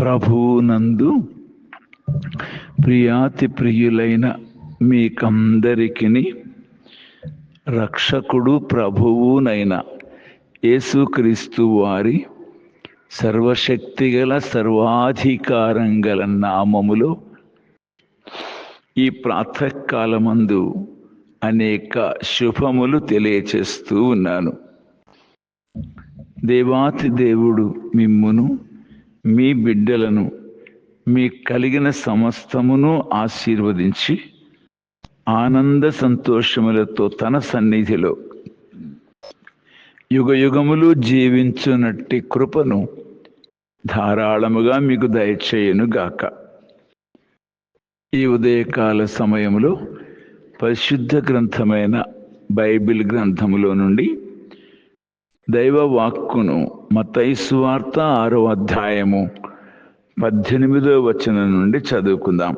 ప్రభువునందు ప్రియాతి ప్రియులైన మీకందరికిని రక్షకుడు ప్రభువునైన యేసుక్రీస్తు వారి సర్వశక్తిగల సర్వాధికారం గల నామములో ఈ ప్రాతకాలమందు అనేక శుభములు తెలియచేస్తూ ఉన్నాను. దేవాతి దేవుడు మిమ్మును మీ బిడ్డలను మీ కలిగిన సమస్తమును ఆశీర్వదించి ఆనంద సంతోషములతో తన సన్నిధిలో యుగ యుగములు జీవించునట్టి కృపను ధారాళముగా మీకు దయచేయునుగాక. ఈ ఉదయకాల సమయంలో పరిశుద్ధ గ్రంథమైన బైబిల్ గ్రంథములో నుండి దైవ వాక్కును మతైసు వార్త ఆరో అధ్యాయము పద్దెనిమిదో వచనం నుండి చదువుకుందాం.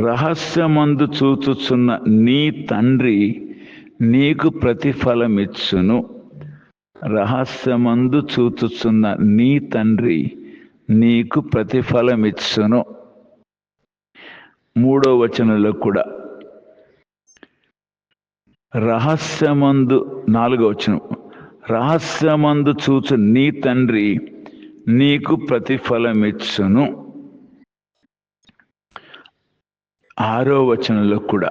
రహస్యమందు చూచుచున్న నీ తండ్రి నీకు ప్రతిఫలమిచ్చును. రహస్యమందు చూచుచున్న నీ తండ్రి నీకు ప్రతిఫలమిచ్చును. మూడో వచనంలో కూడా రహస్యమందు నాలుగో వచనం. రహస్యమందు చూచు నీ తండ్రి నీకు ప్రతిఫలమిచ్చును. ఆరో వచనంలో కూడా.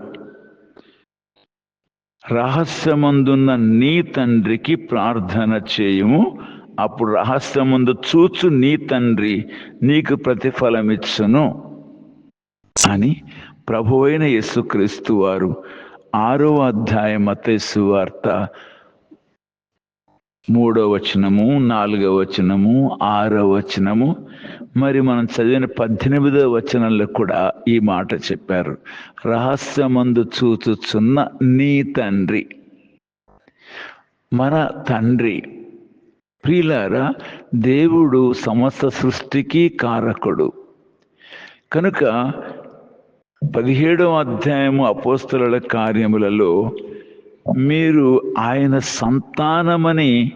రహస్యమందున్న నీ తండ్రికి ప్రార్థన చేయము. అప్పుడు రహస్యమందు చూచు నీ తండ్రి నీకు ప్రతిఫలమిచ్చును. అని ప్రభు అయిన యేసుక్రీస్తు వారు ఆరో అధ్యాయం మతేసు వార్త మూడో వచనము నాలుగో వచనము ఆరో వచనము. మరి మనం చదివిన పద్దెనిమిదో వచనంలో కూడా ఈ మాట చెప్పారు. రహస్యమందు చూచుచున్న నీ తండ్రి. మన తండ్రి. ప్రియులారా దేవుడు సమస్త సృష్టికి కారకుడు. కనుక పదిహేడవ అధ్యాయము అపోస్తుల కార్యములలో మీరు ఆయన సంతానమని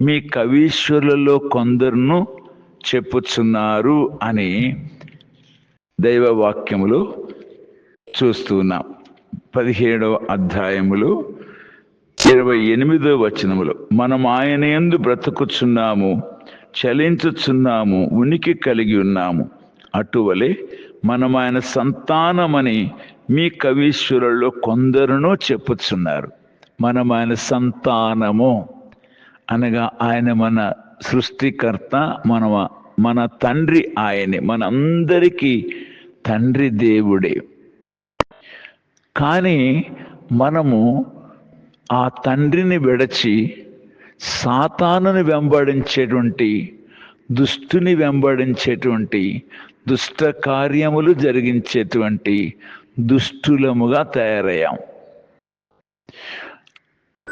మీ కవీశ్వరులలో కొందరును చెప్పుచున్నారు అని దైవవాక్యములు చూస్తున్నాం పదిహేడవ అధ్యాయములు ఇరవై ఎనిమిదో వచనములు. మనం ఆయన ఎందు బ్రతుకుచున్నాము చలించుచున్నాము ఉనికి కలిగి ఉన్నాము. అటువలే మనం ఆయన సంతానమని మీ కవీశ్వరుల్లో కొందరును చెప్పుచున్నారు. మనం ఆయన సంతానము అనగా ఆయన మన సృష్టికర్త మన మన తండ్రి ఆయనే మనందరికీ తండ్రి దేవుడే. కానీ మనము ఆ తండ్రిని విడచి సాతానుని వెంబడించేటువంటి దుష్టుని వెంబడించేటువంటి దుష్ట కార్యములు జరిగించేటువంటి దుష్టులముగా తయారయ్యాం.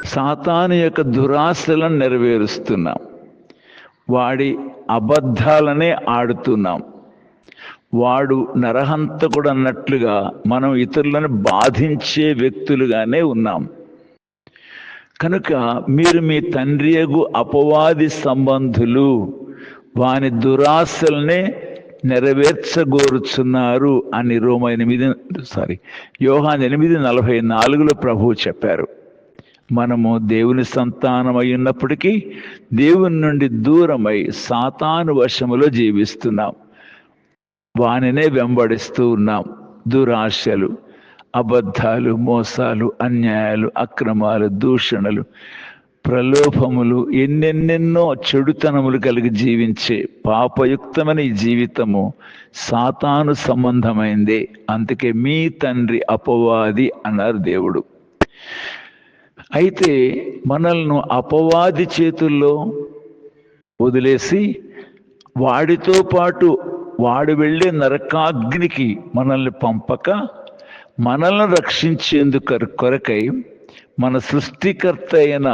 సాతాను యొక్క దురాశలను నెరవేరుస్తున్నాం. వాడి అబద్ధాలనే ఆడుతున్నాం. వాడు నరహంతకుడు అన్నట్లుగా మనం ఇతరులను బాధించే వ్యక్తులుగానే ఉన్నాం. కనుక మీరు మీ తండ్రియగు అపవాది సంబంధులు వాని దురాశలనే నెరవేర్చగోరుచున్నారు అని రోమ ఎనిమిది సారీ యోహాన్ ఎనిమిది నలభై నాలుగులో ప్రభువు చెప్పారు. మనము దేవుని సంతానమై ఉన్నప్పటికీ దేవుని నుండి దూరమై సాతాను వశములో జీవిస్తున్నాం. వానినే వెంబడిస్తూ ఉన్నాం. దురాశలు అబద్ధాలు మోసాలు అన్యాయాలు అక్రమాలు దూషణలు ప్రలోభములు ఎన్నెన్నెన్నో చెడుతనములు కలిగి జీవించే పాపయుక్తమైన ఈ జీవితము సాతాను సంబంధమైందే. అందుకే మీ తండ్రి అపవాది అన్నారు దేవుడు. అయితే మనల్ని అపవాది చేతుల్లో వదిలేసి వాడితో పాటు వాడు వెళ్ళే నరకాగ్నికి మనల్ని పంపక మనల్ని రక్షించేందుకు కొరకై మన సృష్టికర్త అయిన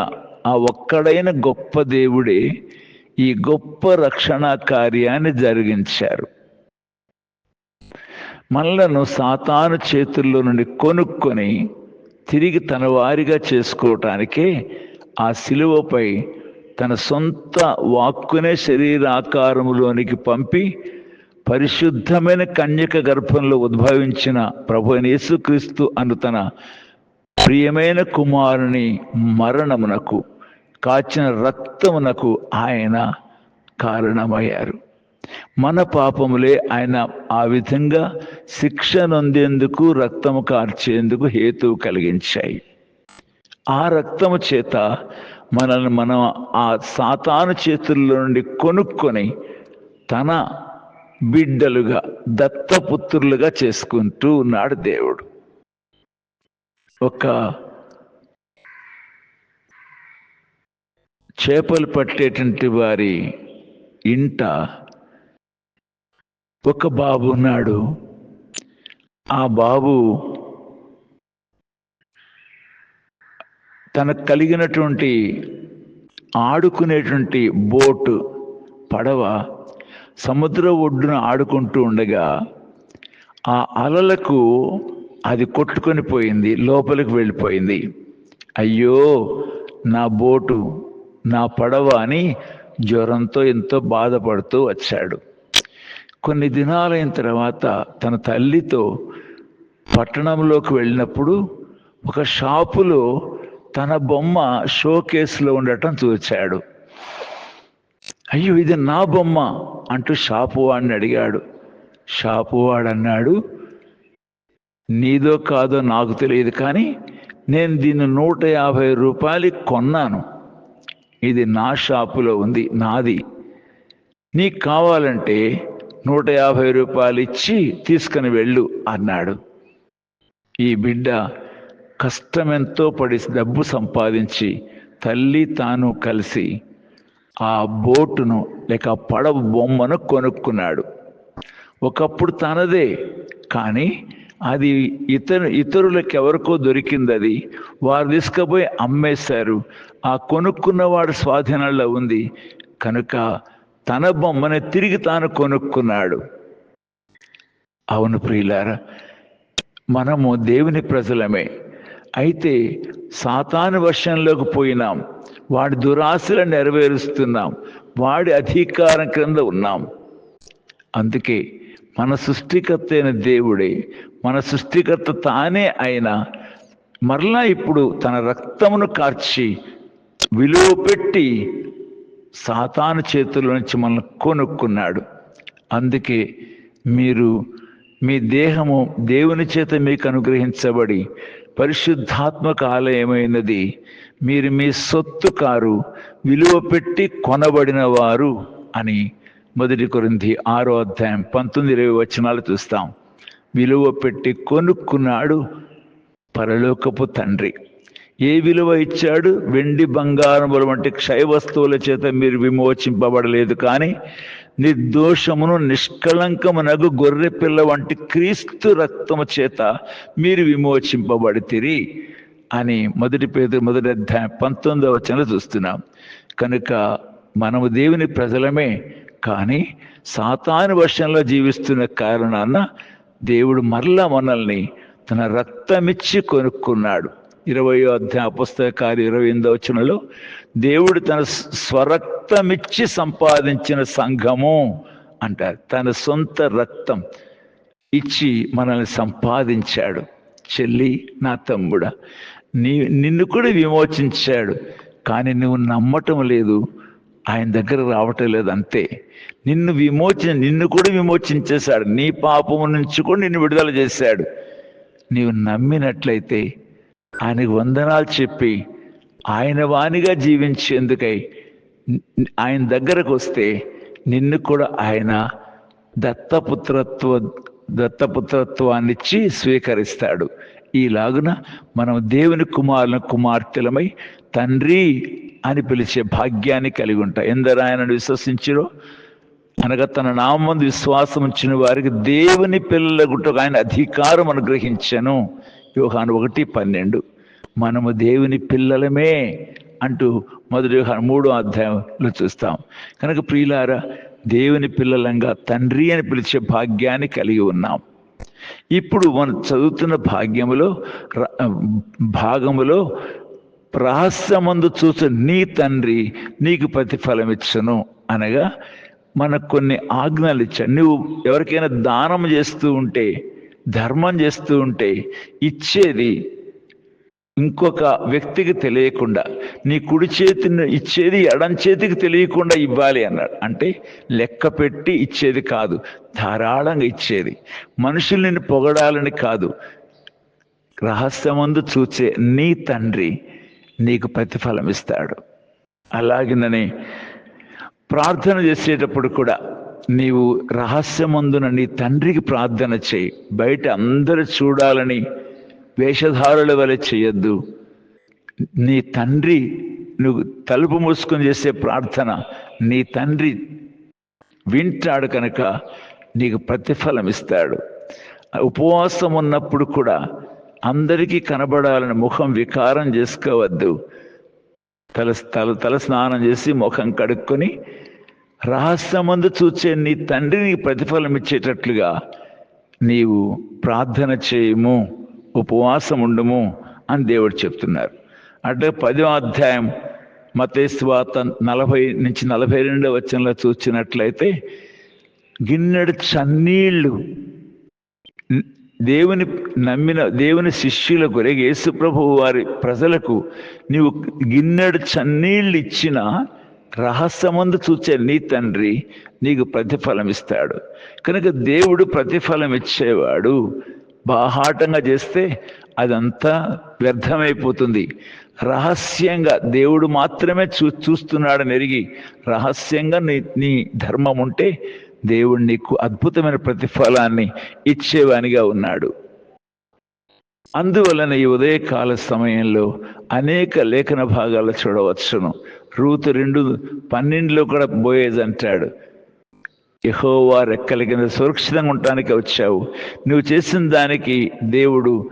ఆ ఒక్కడైన గొప్ప దేవుడే ఈ గొప్ప రక్షణ కార్యాన్ని జరిగించారు. మనలను సాతాను చేతుల్లో నుండి కొనుక్కొని తిరిగి తన వారిగా చేసుకోవటానికే ఆ శిలువపై తన సొంత వాక్కునే శరీరాకారములోనికి పంపి పరిశుద్ధమైన కన్యక గర్భంలో ఉద్భవించిన ప్రభు యేసుక్రీస్తు అను తన ప్రియమైన కుమారుని మరణమునకు కాచిన రక్తమునకు ఆయన కారణమయ్యారు. మన పాపములే ఆయన ఆ విధంగా శిక్ష నొందేందుకు రక్తము కార్చేందుకు హేతువు కలిగించాయి. ఆ రక్తము చేత మనల్ని మనం ఆ సాతాను చేతుల్లో నుండి కొనుక్కొని తన బిడ్డలుగా దత్తపుత్రులుగా చేసుకుంటూ ఉన్నాడు దేవుడు. ఒక చేపలు పట్టేటువంటి వారి ఇంట ఒక బాబు ఉన్నాడు. ఆ బాబు తనకు కలిగినటువంటి ఆడుకునేటువంటి బోటు పడవ సముద్ర ఒడ్డున ఆడుకుంటూ ఉండగా ఆ అలలకు అది కొట్టుకొని పోయింది లోపలికి వెళ్ళిపోయింది. అయ్యో నా బోటు నా పడవ అని జ్వరంతో ఎంతో బాధపడుతూ వచ్చాడు. కొన్ని దినాలైన తర్వాత తన తల్లితో పట్టణంలోకి వెళ్ళినప్పుడు ఒక షాపులో తన బొమ్మ షో కేసులో ఉండటం చూచాడు. అయ్యో ఇది నా బొమ్మ అంటూ షాపు వాడిని అడిగాడు. షాపు వాడు అన్నాడు నీదో కాదో నాకు తెలియదు కానీ నేను దీన్ని నూట యాభై రూపాయలు కొన్నాను. ఇది నా షాపులో ఉంది నాది. నీకు కావాలంటే నూట యాభై రూపాయలు ఇచ్చి తీసుకుని వెళ్ళు అన్నాడు. ఈ బిడ్డ కష్టమెంతో పడి డబ్బు సంపాదించి తల్లి తాను కలిసి ఆ బోటును లేక పడవ బొమ్మను కొనుక్కున్నాడు. ఒకప్పుడు తనదే కానీ అది ఇతరు ఇతరులకు ఎవరికో దొరికింది అది వారు తీసుకుపోయి అమ్మేశారు. ఆ కొనుక్కున్నవాడు స్వాధీనంలో ఉంది. కనుక తన బొమ్మని తిరిగి తాను కొనుక్కున్నాడు. అవును ప్రియులారా మనము దేవుని ప్రజలమే. అయితే సాతాను వర్షంలోకి పోయినాం. వాడి దురాశలు నెరవేరుస్తున్నాం. వాడి అధికారం క్రింద ఉన్నాం. అందుకే మన సృష్టికర్త అయిన దేవుడే మన సృష్టికర్త తానే ఆయన మరలా ఇప్పుడు తన రక్తమును కార్చి విలువ పెట్టి సాతాను చేతుల నుంచి మనల్ని కొనుక్కున్నాడు. అందుకే మీరు మీ దేహము దేవుని చేత మీకు అనుగ్రహించబడి పరిశుద్ధాత్మక ఆలయమైనది. మీరు మీ సొత్తు కారు విలువ పెట్టి కొనబడిన వారు అని మొదటి కొరింది ఆరో అధ్యాయం పంతొమ్మిది ఇరవై వచనాలు చూస్తాం. విలువ పెట్టి కొనుక్కున్నాడు పరలోకపు తండ్రి. ఏ విలువ ఇచ్చాడు? వెండి బంగారముల వంటి క్షయ వస్తువుల చేత మీరు విమోచింపబడలేదు కానీ నిర్దోషమును నిష్కళంకమునగు గొర్రె పిల్ల వంటి క్రీస్తు రక్తము చేత మీరు విమోచింపబడితిరి అని మొదటి పేద మొదటి అధ్యాయం పంతొమ్మిదవ వచనంలో చూస్తున్నాం. కనుక మనము దేవుని ప్రజలమే కానీ సాతాను వర్షంలో జీవిస్తున్న కారణాన దేవుడు మరలా మనల్ని తన రక్తమిచ్చి కొనుక్కున్నాడు. ఇరవయో అధ్యాయ పుస్తక కార్య ఇరవై ఎనిమిదో వచనంలో దేవుడు తన స్వరక్తమిచ్చి సంపాదించిన సంఘము అంటారు. తన సొంత రక్తం ఇచ్చి మనల్ని సంపాదించాడు. చెల్లి నా తమ్ముడ నీ నిన్ను కూడా విమోచించాడు. కానీ నువ్వు నమ్మటం లేదు. ఆయన దగ్గర రావటం లేదు అంతే. నిన్ను విమోచన నిన్ను కూడా విమోచించేశాడు. నీ పాపము నుంచి కూడా నిన్ను విడుదల చేశాడు. నీవు నమ్మినట్లయితే ఆయనకు వందనాలు చెప్పి ఆయన వాణిగా జీవించేందుకై ఆయన దగ్గరకు వస్తే నిన్ను కూడా ఆయన దత్తపుత్రత్వ దత్తపుత్రత్వాన్ని ఇచ్చి స్వీకరిస్తాడు. ఈలాగున మనం దేవుని కుమారుల కుమార్తెలమై తండ్రి అని పిలిచే భాగ్యాన్ని కలిగి ఉంటాయి ఎందరు ఆయనను విశ్వసించిరో? అనగా తన నామందు విశ్వాసం ఉంచిన వారికి దేవుని పిల్లల ఆయన అధికారం అనుగ్రహించను. యోహాను ఒకటి పన్నెండు. మనము దేవుని పిల్లలమే అంటూ మొదటి యోహాను మూడో అధ్యాయంలో చూస్తాం. కనుక ప్రియులారా దేవుని పిల్లలంగా తండ్రి అని పిలిచే భాగ్యాన్ని కలిగి ఉన్నాం. ఇప్పుడు మనం చదువుతున్న భాగ్యములో భాగములో ప్రహస్యమందు చూచు నీ తండ్రి నీకు ప్రతిఫలం ఇచ్చును అనగా మనకు కొన్ని ఆజ్ఞలు ఇచ్చాడు. నువ్వు ఎవరికైనా దానం చేస్తూ ఉంటే ధర్మం చేస్తూ ఉంటే ఇచ్చేది ఇంకొక వ్యక్తికి తెలియకుండా నీ కుడి చేతిని ఇచ్చేది ఎడం చేతికి తెలియకుండా ఇవ్వాలి అన్నాడు. అంటే లెక్క పెట్టి ఇచ్చేది కాదు ధారాళంగా ఇచ్చేది. మనుషులు నిన్ను పొగడాలని కాదు రహస్యమందు చూచే నీ తండ్రి నీకు ప్రతిఫలం ఇస్తాడు అలాగినని ప్రార్థన చేసేటప్పుడు కూడా నీవు రహస్యమందున నీ తండ్రికి ప్రార్థన చేయి. బయట అందరూ చూడాలని వేషధారుల వలె చేయొద్దు. నీ తండ్రి నువ్వు తలుపు మూసుకొని చేసే ప్రార్థన నీ తండ్రి వింటాడు కనుక నీకు ప్రతిఫలం ఇస్తాడు ఉపవాసం ఉన్నప్పుడు కూడా అందరికీ కనబడాలని ముఖం వికారం చేసుకోవద్దు. తల తల తల స్నానం చేసి ముఖం కడుక్కొని రహస్యమందు చూచే నీ తండ్రి ప్రతిఫలం ఇచ్చేటట్లుగా నీవు ప్రార్థన చేయము ఉపవాసం ఉండము అని దేవుడు చెప్తున్నారు. అంటే పదో అధ్యాయం మతేశ్వాత నలభై నుంచి నలభై రెండో వచనంలో చూసినట్లయితే గిన్నెడు చన్నీళ్ళు దేవుని నమ్మిన దేవుని శిష్యులకు రే యేసుప్రభు వారి ప్రజలకు నీవు గిన్నెడు చన్నీళ్ళు ఇచ్చిన రహస్యమందు చూచే నీ తండ్రి నీకు ప్రతిఫలం ఇస్తాడు. కనుక దేవుడు ప్రతిఫలం ఇచ్చేవాడు బాహాటంగా చేస్తే అదంతా వ్యర్థమైపోతుంది. రహస్యంగా దేవుడు మాత్రమే చూ చూస్తున్నాడని ఎరిగి రహస్యంగా నీ నీ ధర్మం ఉంటే దేవుడు నీకు అద్భుతమైన ప్రతిఫలాన్ని ఇచ్చేవానిగా ఉన్నాడు. అందువలన ఈ ఉదయకాల సమయంలో అనేక లేఖన భాగాలు చూడవచ్చును. రూతు రెండు పన్నెండులో కూడా బోయేజ్ అంటాడు యహోవా రెక్కల కింద సురక్షితంగా ఉండటానికి వచ్చావు. నువ్వు చేసిన దానికి దేవుడు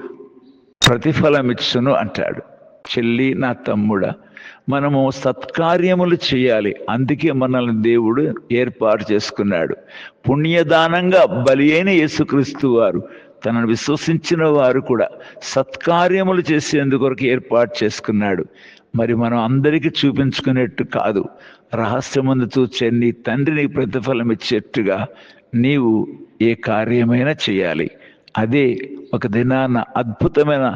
ప్రతిఫలం ఇచ్చును అంటాడు. చెల్లి నా తమ్ముడా మనము సత్కార్యములు చేయాలి. అందుకే మనల్ని దేవుడు ఏర్పాటు చేసుకున్నాడు. పుణ్యదానంగా బలి అయిన యేసుక్రీస్తు వారు తనను విశ్వసించిన వారు కూడా సత్కార్యములు చేసేందుకొరకు ఏర్పాటు చేసుకున్నాడు. మరి మనం అందరికీ చూపించుకునేట్టు కాదు. రహస్యమందు చూచే నీ తండ్రిని ప్రతిఫలం ఇచ్చేట్టుగా నీవు ఏ కార్యమైనా చేయాలి. అదే ఒక దినాన అద్భుతమైన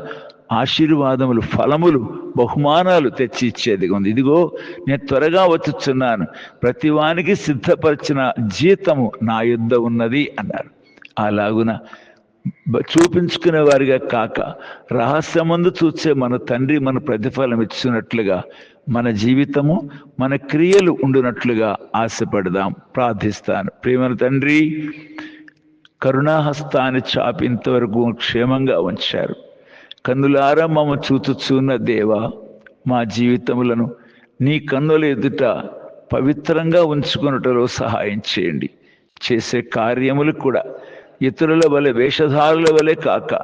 ఆశీర్వాదములు ఫలములు బహుమానాలు తెచ్చి ఇచ్చేది ఉంది. ఇదిగో నేను త్వరగా వచ్చుచున్నాను. ప్రతివానికి సిద్ధపరిచిన జీతము నా యుద్ధ ఉన్నది అన్నారు. అలాగున చూపించుకునే వారిగా కాక రహస్యమందు చూసే మన తండ్రి మన ప్రతిఫలం ఇచ్చినట్లుగా మన జీవితము మన క్రియలు ఉండునట్లుగా ఆశపడదాం ప్రార్థిస్తాను. ప్రేమల తండ్రి కరుణాహస్తాన్ని చాపి ఇంతవరకు క్షేమంగా ఉంచారు. కన్నులారా మమ్మ చూచుచున్న దేవా మా జీవితములను నీ కన్నుల ఎదుట పవిత్రంగా ఉంచుకున్నటలో సహాయం చేయండి. చేసే కార్యములు కూడా ఇతరుల వలె వేషధారుల వలె కాక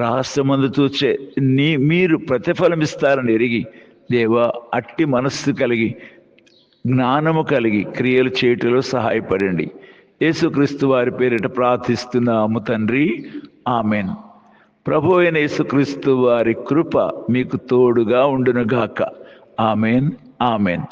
రహస్యమందు చూచే నీ మీరు ప్రతిఫలం ఇస్తారని ఎరిగి దేవా అట్టి మనస్సు కలిగి జ్ఞానము కలిగి క్రియలు చేయటంలో సహాయపడండి. యేసుక్రీస్తు వారి పేరిట ప్రార్థిస్తున్నాము తండ్రి. ఆమెను. ప్రభు అయిన యేసుక్రీస్తు వారి కృప మీకు తోడుగా ఉండునుగాక. Amen amen.